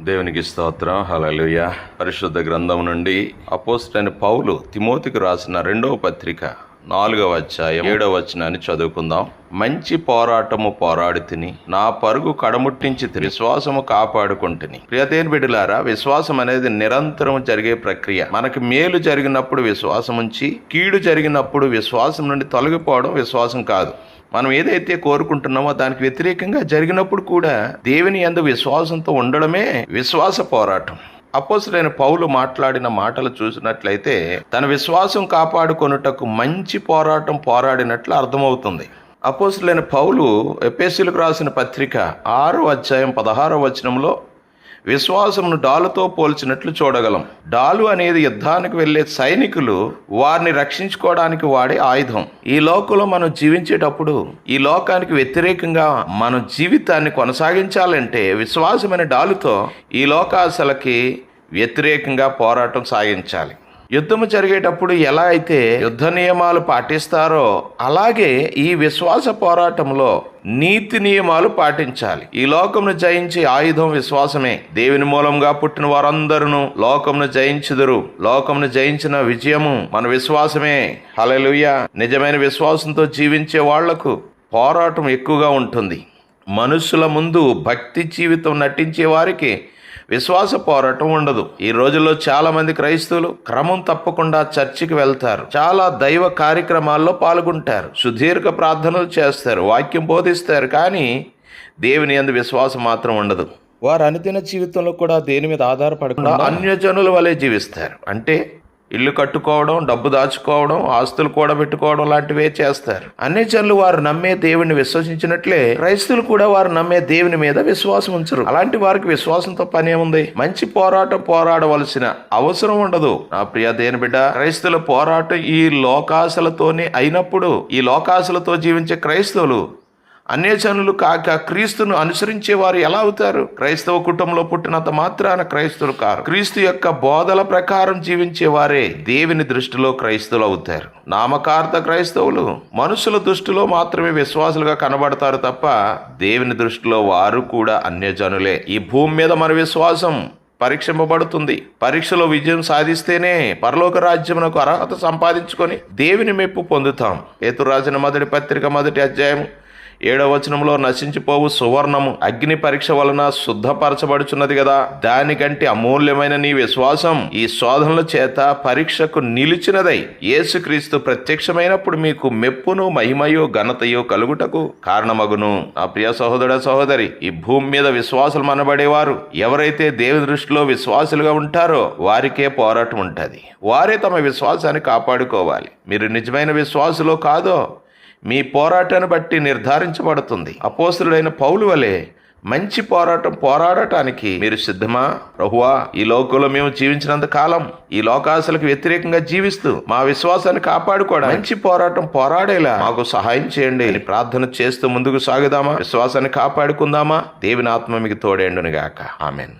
దేవునికి స్తోత్రం. హలలుయ పరిశుద్ధ గ్రంథం నుండి అపోస్టైన పౌలు తిమోతికి రాసిన రెండవ పత్రిక నాలుగవ అధ్యాయం ఏడవ వచనాన్ని చదువుకుందాం. మంచి పోరాటము పోరాడి తిని నా పరుగు కడముట్టించి తిని విశ్వాసము కాపాడుకుంటుని. ప్రియతేని బిడ్డలారా విశ్వాసం అనేది నిరంతరం జరిగే ప్రక్రియ. మనకి మేలు జరిగినప్పుడు విశ్వాసం ఉంచి కీడు జరిగినప్పుడు విశ్వాసం నుండి తొలగిపోవడం విశ్వాసం కాదు. మనం ఏదైతే కోరుకుంటున్నామో దానికి వ్యతిరేకంగా జరిగినప్పుడు కూడా దేవుని ఎందు విశ్వాసంతో ఉండడమే విశ్వాస పోరాటం. అపోసులైన పౌలు మాట్లాడిన మాటలు చూసినట్లయితే తన విశ్వాసం కాపాడుకొనుటకు మంచి పోరాటం పోరాడినట్లు అర్థమవుతుంది. అపోసులైన పౌలు ఎపేసులకు రాసిన పత్రిక ఆరో అధ్యాయం పదహారో వచనంలో విశ్వాసమును డాలుతో పోల్చినట్లు చూడగలం. డాలు అనేది యుద్ధానికి వెళ్ళే సైనికులు వారిని రక్షించుకోవడానికి వాడే ఆయుధం. ఈ లోకంలో మనం జీవించేటప్పుడు ఈ లోకానికి వ్యతిరేకంగా మన జీవితాన్ని కొనసాగించాలంటే విశ్వాసమైన డాలుతో ఈ లోకాశలకి వ్యతిరేకంగా పోరాటం సాగించాలి. యుద్ధము జరిగేటప్పుడు ఎలా అయితే యుద్ధ నియమాలు పాటిస్తారో అలాగే ఈ విశ్వాస పోరాటంలో నీతి నియమాలు పాటించాలి. ఈ లోకంను జయించే ఆయుధం విశ్వాసమే. దేవుని మూలంగా పుట్టిన వారందరూ లోకంను జయించుదురు. లోకంను జయించిన విజయము మన విశ్వాసమే. హలలుయ నిజమైన విశ్వాసంతో జీవించే వాళ్ళకు పోరాటం ఎక్కువగా ఉంటుంది. మనుషుల ముందు భక్తి జీవితం నటించే వారికి విశ్వాస పోరాటం ఉండదు. ఈ రోజుల్లో చాలా మంది క్రైస్తవులు క్రమం తప్పకుండా చర్చికి వెళ్తారు. చాలా దైవ కార్యక్రమాల్లో పాల్గొంటారు. సుదీర్ఘ ప్రార్థనలు చేస్తారు. వాక్యం బోధిస్తారు. కానీ దేవుని అందు విశ్వాసం మాత్రం ఉండదు. వారు అనుదిన జీవితంలో కూడా దేని మీద ఆధారపడకుండా అన్యజనుల వలె జీవిస్తారు. అంటే ఇల్లు కట్టుకోవడం డబ్బు దాచుకోవడం ఆస్తులు కూడా పెట్టుకోవడం లాంటివే చేస్తారు. అన్ని జనులు వారు నమ్మే దేవుని విశ్వసించినట్లే క్రైస్తులు కూడా వారు నమ్మే దేవుని మీద విశ్వాసం ఉంచరు. అలాంటి వారికి విశ్వాసంతో పని ఉంది మంచి పోరాటం పోరాడవలసిన అవసరం ఉండదు. నా ప్రియ దేని బిడ్డ క్రైస్తుల పోరాటం ఈ లోకాశలతోనే అయినప్పుడు ఈ లోకాశలతో జీవించే క్రైస్తవులు అన్యజనులు కాక క్రీస్తును అనుసరించే వారు ఎలా అవుతారు? క్రైస్తవ కుటుంబంలో పుట్టినంత మాత్రాన క్రైస్తువులు కారు. క్రీస్తు యొక్క బోధల ప్రకారం జీవించే వారే దేవుని దృష్టిలో క్రైస్తవులు అవుతారు. నామకార్థ క్రైస్తవులు మనుషుల దృష్టిలో మాత్రమే విశ్వాసులుగా కనబడతారు తప్ప దేవుని దృష్టిలో వారు కూడా అన్యజనులే. ఈ భూమి మీద మన విశ్వాసం పరీక్షింపబడుతుంది. పరీక్షలో విజయం సాధిస్తేనే పరలోక రాజ్యమునకు అర్హత సంపాదించుకొని దేవుని మెప్పు పొందుతాం. ఏతురాజన మొదటి పత్రిక మొదటి అధ్యాయం ఏడవ వచనంలో నశించిపోవు సువర్ణము. అగ్ని పరీక్ష వలన శుద్ధపరచబడుచున్నది కదా దానికంటే అమూల్యమైన నీ విశ్వాసం ఈ శోధనల చేత పరీక్షకు నిలిచినదై. యేసుక్రీస్తు ప్రత్యక్షమైనప్పుడు మీకు మెప్పును మహిమయో ఘనతయో కలుగుటకు కారణమగును. నా ప్రియ సహోదర సహోదరి ఈ భూమి మీద విశ్వాసులు మనబడేవారు ఎవరైతే దేవుని దృష్టిలో విశ్వాసులుగా ఉంటారో వారికే పోరాటం ఉంటుంది. వారే తమ విశ్వాసాన్ని కాపాడుకోవాలి. మీరు నిజమైన విశ్వాసులో కాదో మీ పోరాటాన్ని బట్టి నిర్ధారించబడుతుంది. అపోసులుడైన పౌలు వలె మంచి పోరాటం పోరాడటానికి మీరు సిద్ధమా? ప్రభువా ఈ లోకంలో మేము జీవించినంత కాలం ఈ లోకాశలకు వ్యతిరేకంగా జీవిస్తూ మా విశ్వాసాన్ని కాపాడుకోవడం మంచి పోరాటం పోరాడేలా మాకు సహాయం చేయండి. ప్రార్థన చేస్తూ ముందుకు సాగుదామా? విశ్వాసాన్ని కాపాడుకుందామా? దేవుని ఆత్మ మీకు తోడేండును గాక ఆమెన్.